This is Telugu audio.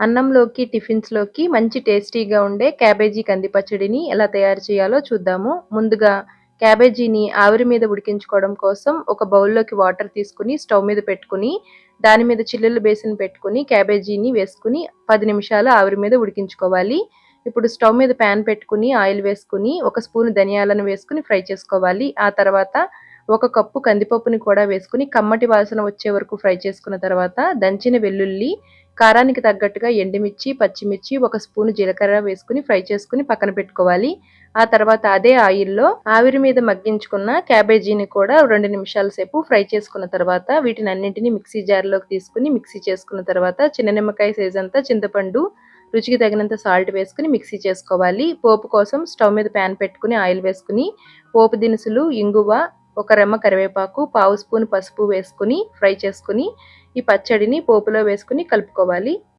అన్నంలోకి టిఫిన్స్లోకి మంచి టేస్టీగా ఉండే క్యాబేజీ కంది పచ్చడిని ఎలా తయారు చేయాలో చూద్దాము. ముందుగా క్యాబేజీని ఆవిరి మీద ఉడికించుకోవడం కోసం ఒక బౌల్లోకి వాటర్ తీసుకుని స్టవ్ మీద పెట్టుకుని దాని మీద చిల్లులు బేసిన్ పెట్టుకుని క్యాబేజీని వేసుకుని పది నిమిషాలు ఆవిరి మీద ఉడికించుకోవాలి. ఇప్పుడు స్టవ్ మీద ప్యాన్ పెట్టుకుని ఆయిల్ వేసుకుని ఒక స్పూన్ ధనియాలను వేసుకుని ఫ్రై చేసుకోవాలి. ఆ తర్వాత ఒక కప్పు కందిపప్పుని కూడా వేసుకుని కమ్మటి వాసన వచ్చే వరకు ఫ్రై చేసుకున్న తర్వాత దంచిన వెల్లుల్లి కారానికి తగ్గట్టుగా ఎండుమిర్చి పచ్చిమిర్చి ఒక స్పూన్ జీలకర్ర వేసుకుని ఫ్రై చేసుకుని పక్కన పెట్టుకోవాలి. ఆ తర్వాత అదే ఆయిల్లో ఆవిరి మీద మగ్గించుకున్న క్యాబేజీని కూడా రెండు నిమిషాల సేపు ఫ్రై చేసుకున్న తర్వాత వీటిని అన్నింటినీ మిక్సీ జార్లోకి తీసుకుని మిక్సీ చేసుకున్న తర్వాత చిన్న నిమ్మకాయ సైజ్ అంతా చింతపండు రుచికి తగినంత సాల్ట్ వేసుకుని మిక్సీ చేసుకోవాలి. పోపు కోసం స్టవ్ మీద ప్యాన్ పెట్టుకుని ఆయిల్ వేసుకుని పోపు దినుసులు ఇంగువ ఒక రెమ్మ కరివేపాకు పావు స్పూన్ పసుపు వేసుకుని ఫ్రై చేసుకుని ఈ పచ్చడిని పోపులో వేసుకుని కలుపుకోవాలి.